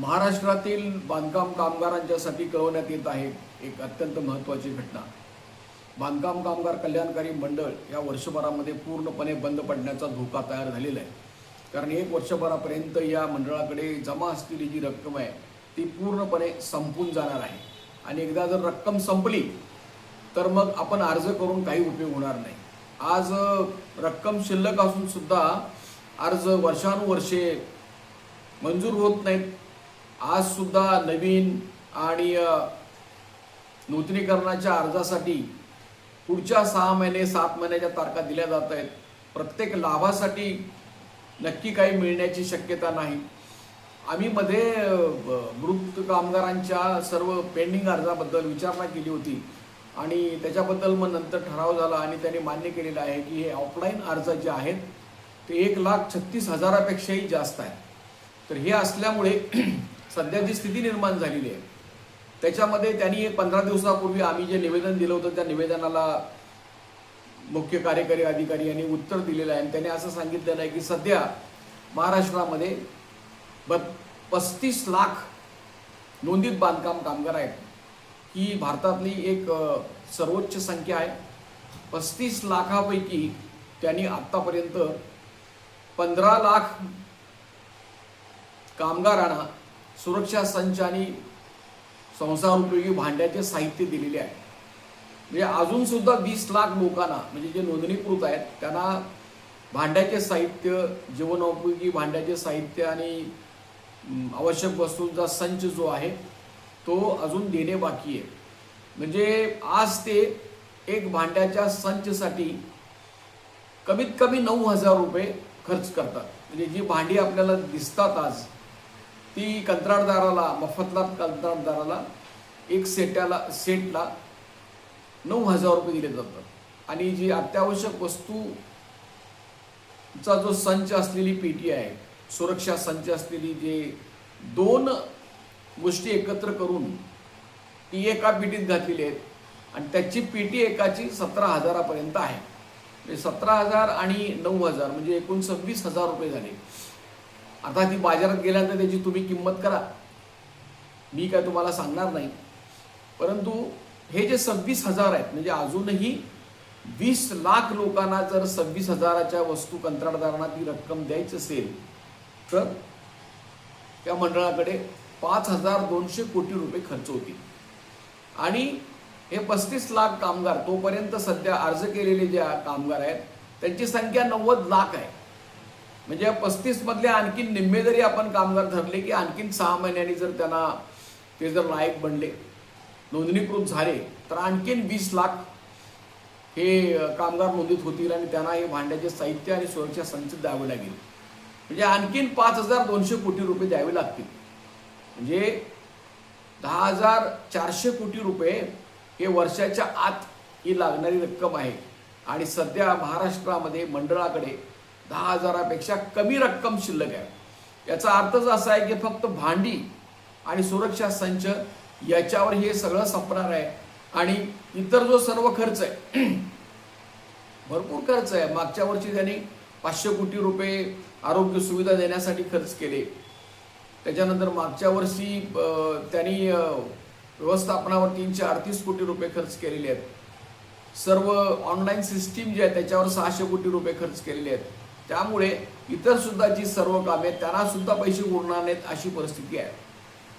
महाराष्ट्रातील बांधकाम कामगारांच्यासाठी कळवण्यात येत आहे एक अत्यंत महत्त्वाची घटना. बांधकाम कामगार कल्याणकारी मंडळ या वर्षभरामध्ये पूर्णपणे बंद पडण्याचा धोका तयार झालेला आहे. कारण एक वर्षभरापर्यंत या मंडळाकडे जमा असलेली जी रक्कम आहे ती पूर्णपणे संपून जाणार आहे. आणि एकदा जर रक्कम संपली तर मग आपण अर्ज करून काही उपयोग होणार नाही. आज रक्कम शिल्लक असूनसुद्धा अर्ज वर्षानुवर्षे मंजूर होत नाहीत. आज सुद्धा नवीन आणि नूतनीकरणाच्या अर्जासाठी पुढच्या सहा महिने सात महिन्याच्या तारखा दिल्या जात आहेत. प्रत्येक लाभासाठी नक्की काही मिळण्याची शक्यता नाही. आम्ही मध्ये मृत कामगारांच्या सर्व पेंडिंग अर्जाबद्दल विचारणा केली होती आणि त्याच्याबद्दल मग नंतर ठराव झाला आणि त्यांनी मान्य केलेलं आहे की हे ऑफलाईन अर्ज जे आहेत ते एक लाख छत्तीस हजारापेक्षाही जास्त आहेत. तर हे असल्यामुळे सध्या जी स्थिती निर्माण झालेली आहे त्याच्यामध्ये त्यांनी एक पंधरा दिवसापूर्वी आम्ही जे निवेदन दिलं होतं त्या निवेदनाला मुख्य कार्यकारी अधिकारी यांनी उत्तर दिलेलं आहे. आणि त्यांनी असं सांगितलेलं आहे की सध्या महाराष्ट्रामध्ये ब पस्तीस लाख नोंदित बांधकाम कामगार आहेत. ही भारतातली एक सर्वोच्च संख्या आहे. पस्तीस लाखापैकी त्यांनी आत्तापर्यंत पंधरा लाख कामगारांना सुरक्षा संच आणि संसार उपयोगी भांड्याचे साहित्य दिलेले आहे. म्हणजे अजून सुद्धा वीस लाख लोकांना म्हणजे जे नोंदणीकृत आहेत त्यांना भांड्याचे साहित्य जीवनोपयोगी भांड्याचे साहित्य आणि आवश्यक वस्तूंचा संच जो आहे तो अजून देणे बाकी आहे. म्हणजे आज ते एक भांड्याच्या संचसाठी कमीत कमी नऊ हजार रुपये खर्च करतात. म्हणजे जी भांडी आपल्याला दिसतात आज ती कंत्राटदाराला मफतला कंत्राटदाराला एक सेटाला सेटला नऊ हजार रुपये दिले जातात. आणि जी अत्यावश्यक वस्तूचा जो संच असलेली पेटी आहे सुरक्षा संच असलेली जे दोन गोष्टी एकत्र करून ती एका पेटीत घातलेली आहेत आणि त्याची पेटी एकाची सतरा हजारापर्यंत आहे. म्हणजे सतरा हजार आणि नऊ हजार म्हणजे एकूण सव्वीस हजार रुपये झाले. आता ती बाजारात गेल्यानंतर त्याची तुम्ही किंमत करा. मी काय तुम्हाला सांगणार नाही. परंतु हे जे सव्वीस हजार आहेत म्हणजे अजूनही वीस लाख लोकांना जर सव्वीस हजाराच्या वस्तू कंत्राटदारांना ती रक्कम द्यायची असेल तर त्या मंडळाकडे पाच हजार दोनशे कोटी रुपये खर्च होतील. आणि हे पस्तीस लाख कामगार तोपर्यंत सध्या अर्ज केलेले जे कामगार आहेत त्यांची संख्या नव्वद लाख आहे. म्हणजे या पस्तीस मधले आणखीन निम्मे जरी आपण कामगार धरले की आणखीन सहा महिन्यांनी जर त्यांना ते जर लायक बनले नोंदणीकृत झाले तर आणखीन वीस लाख हे कामगार नोंदीत होतील आणि त्यांना हे भांड्याचे साहित्य आणि सुरक्षा संच द्यावे लागेल. म्हणजे आणखीन पाच हजार दोनशे कोटी रुपये द्यावे लागतील. म्हणजे दहा हजार चारशे कोटी रुपये हे वर्षाच्या आत ही लागणारी रक्कम आहे. आणि सध्या महाराष्ट्रामध्ये मंडळाकडे दहा हजारापेक्षा कमी रक्कम शिल्लक आहे. याचा अर्थच असा आहे की फक्त भांडी आणि सुरक्षा संच याच्यावर हे सगळं संपणार आहे. आणि इतर जो सर्व खर्च आहे भरपूर खर्च आहे. मागच्या वर्षी त्यांनी पाचशे कोटी रुपये आरोग्य सुविधा देण्यासाठी खर्च केले. त्याच्यानंतर मागच्या वर्षी त्यांनी व्यवस्थापनावर तीनशे अडतीस कोटी रुपये खर्च केलेले आहेत. सर्व ऑनलाईन सिस्टीम जी आहे त्याच्यावर सहाशे कोटी रुपये खर्च केलेले आहेत. त्यामुळे इतर सुद्धा जी सर्व कामे आहेत त्यांना सुद्धा पैसे उरणार नाहीत अशी परिस्थिती आहे.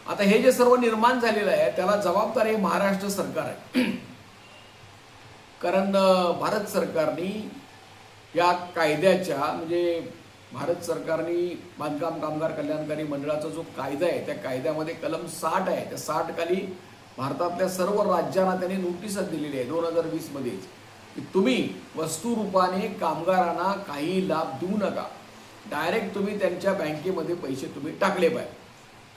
आता हे जे सर्व निर्माण झालेलं आहे त्याला जबाबदार हे महाराष्ट्र सरकार आहे. कारण भारत सरकारने या कायद्याच्या म्हणजे भारत सरकारने बांधकाम कामगार कल्याणकारी मंडळाचा जो कायदा आहे त्या कायद्यामध्ये कलम साठ आहे. त्या साठ खाली भारतातल्या सर्व राज्यांना त्यांनी नोटीसच दिलेली आहे दोन हजार वीस मध्येच की तुम्ही वस्तुरूपाने कामगारांना काही लाभ देऊ नका. डायरेक्ट तुम्ही त्यांच्या बँकेमध्ये पैसे तुम्ही टाकले पाहिजे.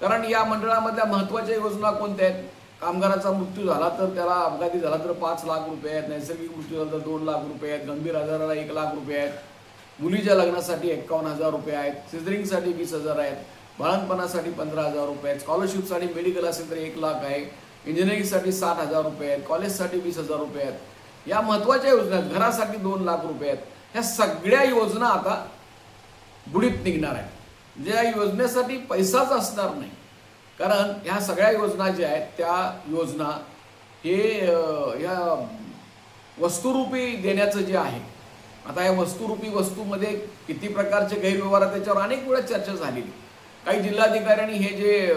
कारण या मंडळामधल्या महत्त्वाच्या योजना कोणत्या आहेत? कामगाराचा मृत्यू झाला तर त्याला अपघाती झाला तर पाच लाख रुपये आहेत नैसर्गिक मृत्यू झाला तर दोन लाख रुपये आहेत गंभीर आजाराला एक लाख रुपये आहेत मुलीच्या लग्नासाठी एक्कावन्न हजार रुपये आहेत सिझरिंगसाठी वीस हजार आहेत बाळणपणासाठी पंधरा हजार रुपये आहेत स्कॉलरशिपसाठी मेडिकल असेल तर एक लाख आहे इंजिनिअरिंगसाठी साठ हजार रुपये आहेत कॉलेजसाठी वीस हजार रुपये आहेत या महत्त्वाच्या योजना आहेत घरासाठी दोन लाख रुपये आहेत. ह्या सगळ्या योजना आता बुडीत निघणार आहे ज्या या योजनेसाठी पैसाच असणार नाही. कारण ह्या सगळ्या योजना ज्या आहेत त्या योजना हे ह्या वस्तुरूपी देण्याचं जे आहे आता या वस्तुरूपी वस्तूमध्ये किती प्रकारचे गैरव्यवहार आहेत त्याच्यावर अनेक वेळा चर्चा झालेली. काही जिल्हाधिकाऱ्यांनी हे जे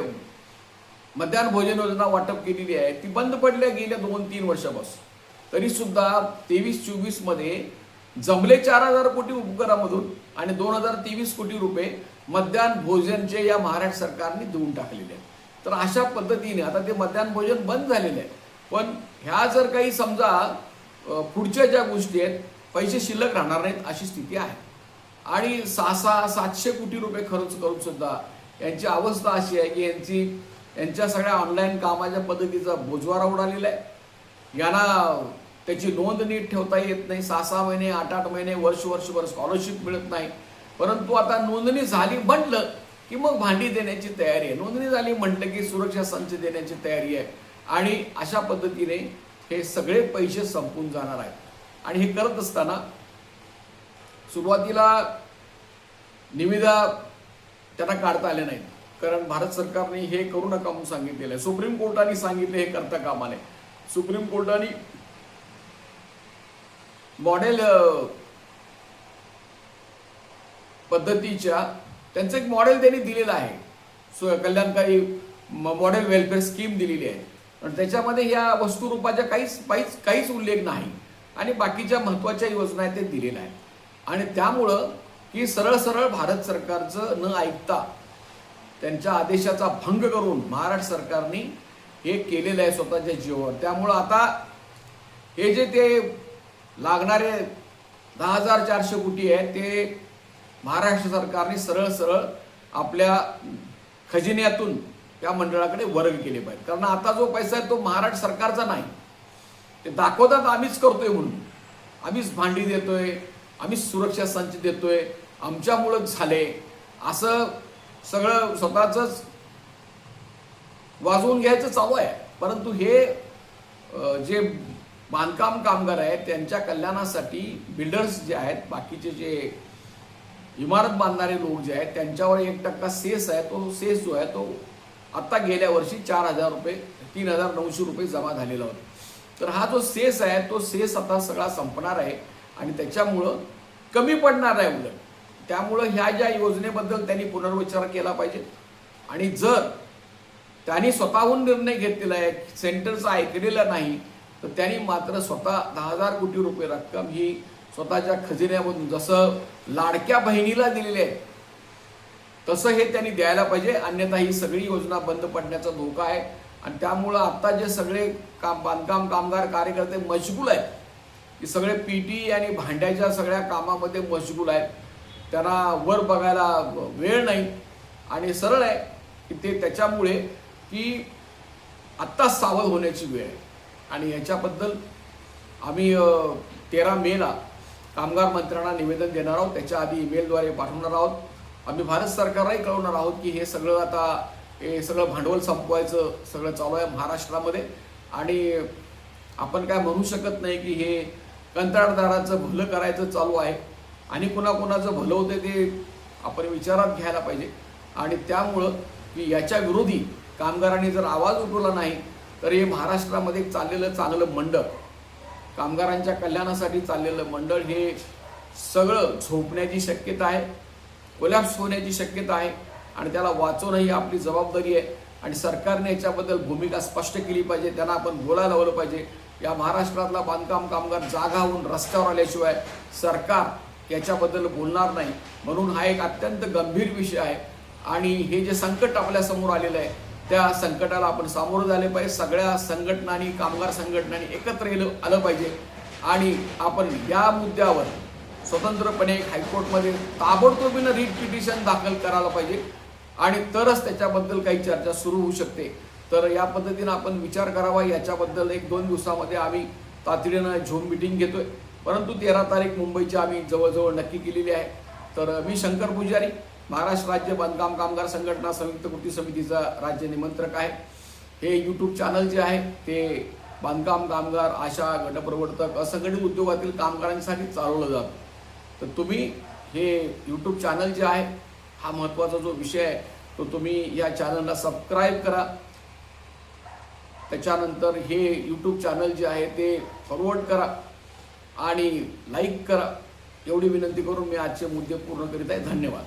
मध्यान्ह भोजन योजना वाटप केलेली आहे ती बंद पडल्या गेल्या दोन तीन वर्षापासून. तरी सुद्धा तेवीस चोवीसमध्ये जमले चार हजार कोटी उपकरामधून आणि दोन हजार तेवीस कोटी रुपये मध्यान्ह भोजनचे या महाराष्ट्र सरकारने देऊन टाकलेले आहेत. तर अशा पद्धतीने आता ते मध्यान्ह भोजन बंद झालेलं आहे पण ह्या जर काही समजा पुढच्या ज्या गोष्टी आहेत पैसे शिल्लक राहणार नाहीत अशी स्थिती आहे. आणि सहा सहा सातशे कोटी रुपये खर्च करून सुद्धा यांची अवस्था अशी आहे की यांची यांच्या सगळ्या ऑनलाईन कामाच्या पद्धतीचा बोजवारा उडालेला आहे. यांना त्याची नोंद नीट ठेवता येत नाही. सहा सहा महिने आठ आठ महिने वर्ष वर्षभर स्कॉलरशिप मिळत नाही. परंतु आता नोंदणी झाली म्हटलं की मग भांडी देण्याची तयारी आहे. नोंदणी झाली म्हटलं की सुरक्षा संच देण्याची तयारी आहे. आणि अशा पद्धतीने हे सगळे पैसे संपून जाणार आहेत. आणि हे करत असताना सुरुवातीला निविदा त्यांना काढता आल्या नाहीत. कारण भारत सरकारने हे करू नका म्हणून सांगितलेलं आहे. सुप्रीम कोर्टाने सांगितले हे करता कामा नये. सुप्रीम कोर्टाने मॉडेल पद्धतीच्या त्यांचं एक मॉडेल त्यांनी दिलेलं आहे. सो कल्याणकारी मॉडेल वेलफेअर स्कीम दिलेली आहे. पण त्याच्यामध्ये या वस्तुरूपाच्या काहीच काहीच काहीच उल्लेख नाही. आणि बाकीच्या महत्त्वाच्या योजना आहेत ते दिलेल्या आहेत. आणि त्यामुळं की सरळ सरळ भारत सरकारचं न ऐकता त्यांच्या आदेशाचा भंग करून महाराष्ट्र सरकारने हे केलेलं आहे स्वतःच्या जीवावर. त्यामुळं आता हे जे ते लागणारे दहा हजार चारशे कोटी आहे ते महाराष्ट्र सरकारने सरळ सरळ आपल्या खजिन्यातून त्या मंडळाकडे वर्ग केले पाहिजे कारण आता जो पैसा आहे तो महाराष्ट्र सरकारचा नाही. ते दाखवतात आम्हीच करतोय म्हणून. आम्हीच भांडी देतोय आम्हीच सुरक्षा संच देतोय आमच्यामुळंच झाले. असं सगळं स्वतःचंच वाजवून घ्यायचं चालू आहे. परंतु हे जे बांधकाम कामगार आहेत त्यांच्या कल्याणासाठी बिल्डर्स जे आहेत बाकीचे जे इमारत बांधणारे लोक जे आहेत त्यांच्यावर एक टक्का सेस आहे तो सेस जो आहे तो आत्ता गेल्या वर्षी चार हजार रुपये तीन हजार नऊशे रुपये जमा झालेला होता. तर हा जो सेस आहे तो सेस आता सगळा संपणार आहे आणि त्याच्यामुळं कमी पडणार आहे उलट. त्यामुळं ह्या ज्या योजनेबद्दल त्यांनी पुनर्विचार केला पाहिजे. आणि जर त्यांनी स्वतःहून निर्णय घेतलेला आहे. सेंटरचं ऐकलेलं नाही. तर त्यांनी मात्र स्वतः दहा हजार कोटी रुपये रक्कम ही स्वतःच्या खजिन्यामधून जसं लाडक्या बहिणीला दिलेली आहे तसं हे त्यांनी द्यायला पाहिजे. अन्यथा ही सगळी योजना बंद पडण्याचा धोका आहे. आणि त्यामुळं आत्ता जे सगळे काम बांधकाम कामगार कार्यकर्ते मशगूल आहेत. की सगळे पीटी आणि भांड्याच्या सगळ्या कामामध्ये मशगूल आहेत. त्यांना वर बघायला वेळ नाही. आणि सरळ आहे की ते त्याच्यामुळे की आत्ताच सावध होण्याची वेळ आहे. आणि याच्याबद्दल आम्ही तेरा मेला कामगार मंत्र्यांना निवेदन देणार आहोत. त्याच्या आधी ईमेलद्वारे पाठवणार आहोत. आम्ही भारत सरकारलाही कळवणार आहोत की हे सगळं आता हे सगळं भांडवल संपवायचं सगळं चालू आहे महाराष्ट्रामध्ये. आणि आपण काय म्हणू शकत नाही की हे कंत्राटदाराचं भलं करायचं चालू आहे. आणि कुणाकुणाचं भलं होतं ते आपण विचारात घ्यायला पाहिजे. आणि त्यामुळं की याच्या विरोधी कामगारांनी जर आवाज उठवला नाही तर हे महाराष्ट्रामध्ये चाललेलं चांगलं मंडळ कामगारांच्या कल्याणासाठी चाललेलं मंडळ हे सगळं झोपण्याची शक्यता आहे कोलॅप्स होण्याची शक्यता आहे आणि त्याला वाचवणं ही आपली जबाबदारी आहे. आणि सरकारने याच्याबद्दल भूमिका स्पष्ट केली पाहिजे त्यांना आपण बोलायला लावलं पाहिजे. या महाराष्ट्रातला बांधकाम कामगार जागा होऊन रस्त्यावर आल्याशिवाय सरकार याच्याबद्दल बोलणार नाही. म्हणून हा एक अत्यंत गंभीर विषय आहे. आणि हे जे संकट आपल्यासमोर आलेलं आहे त्या संकटाला आपण सामोरं झाले पाहिजे. सगळ्या संघटनांनी कामगार संघटनांनी एकत्र येलं आलं पाहिजे. आणि आपण या मुद्द्यावर स्वतंत्रपणे हायकोर्टमध्ये ताबडतोबीनं रीट पिटिशन दाखल करायला पाहिजे. आणि तरच त्याच्याबद्दल काही चर्चा सुरू होऊ शकते. तर या पद्धतीनं आपण विचार करावा. याच्याबद्दल एक दोन दिवसामध्ये आम्ही तातडीनं झूम मिटिंग घेतोय. परंतु तेरा तारीख मुंबईची आम्ही जवळजवळ नक्की केलेली आहे. तर मी शंकर पुजारी महाराष्ट्र राज्य बांधकाम कामगार संघटना संयुक्त कृती समितीचा राज्य निमंत्रक आहे. हे यूट्यूब चॅनल जे आहे ते बांधकाम कामगार आशा गटप्रवर्तक असंघटित उद्योगातील कामगारांसाठी चालवलं जातं. तर तुम्ही हे यूट्यूब चॅनल जे आहे हा महत्त्वाचा जो विषय आहे तो तुम्ही या चॅनलला सबस्क्राईब करा. त्याच्यानंतर हे यूट्यूब चॅनल जे आहे ते फॉरवर्ड करा आणि लाईक करा. एवढी विनंती करून मी आजचे मुद्दे पूर्ण करीत आहे. धन्यवाद.